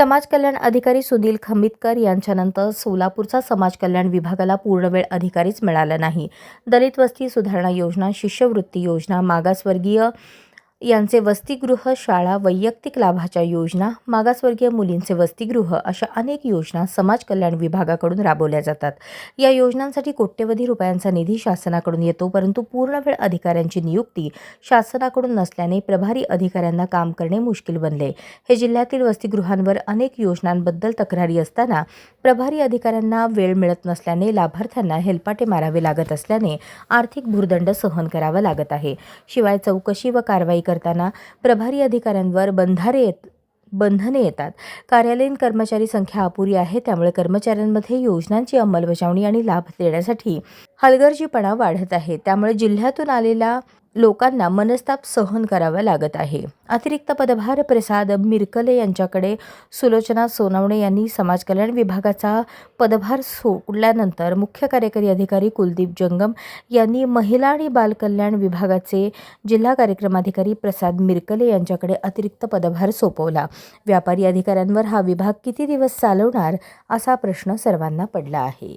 समाज कल्याण अधिकारी सुनील खमितकर यांच्यानंतर सोलापूरचा समाज कल्याण विभागाला पूर्णवेळ अधिकारीच मिळाला नाही. दलित वस्ती सुधारणा योजना शिष्यवृत्ती योजना मागासवर्गीय यांचे वसतिगृह शाळा वैयक्तिक लाभाच्या योजना मागासवर्गीय मुलींचे वसतिगृह अशा अनेक योजना समाज कल्याण विभागाकडून राबवल्या जातात. या योजनांसाठी कोट्यवधी रुपयांचा निधी शासनाकडून येतो परंतु पूर्णवेळ अधिकाऱ्यांची नियुक्ती शासनाकडून नसल्याने प्रभारी अधिकाऱ्यांना काम करणे मुश्किल बनले. हे जिल्ह्यातील वसतिगृहांवर अनेक योजनांबद्दल तक्रारी असताना प्रभारी अधिकाऱ्यांना वेळ मिळत नसल्याने लाभार्थ्यांना हेलपाटे मारावे लागत असल्याने आर्थिक भूर्दंड सहन करावा लागत आहे. शिवाय चौकशी व कारवाई करताना प्रभारी अधिकाऱ्यांवर बंधारे येत बंधने येतात. कार्यालयीन कर्मचारी संख्या अपुरी आहे त्यामुळे कर्मचाऱ्यांमध्ये योजनांची अंमलबजावणी आणि लाभ देण्यासाठी हलगर्जीपणा वाढत आहे. त्यामुळे जिल्ह्यातून आलेला लोकांना मनस्ताप सहन करावा लागत आहे. अतिरिक्त पदभार प्रसाद मिरकले यांच्याकडे सुलोचना सोनवणे यांनी समाज कल्याण विभागाचा पदभार सोडल्यानंतर मुख्य कार्यकारी अधिकारी कुलदीप जंगम यांनी महिला आणि बालकल्याण विभागाचे जिल्हा कार्यक्रम अधिकारी प्रसाद मिरकले यांच्याकडे अतिरिक्त पदभार सोपवला. व्यापारी अधिकाऱ्यांवर हा विभाग किती दिवस चालवणार असा प्रश्न सर्वांना पडला आहे.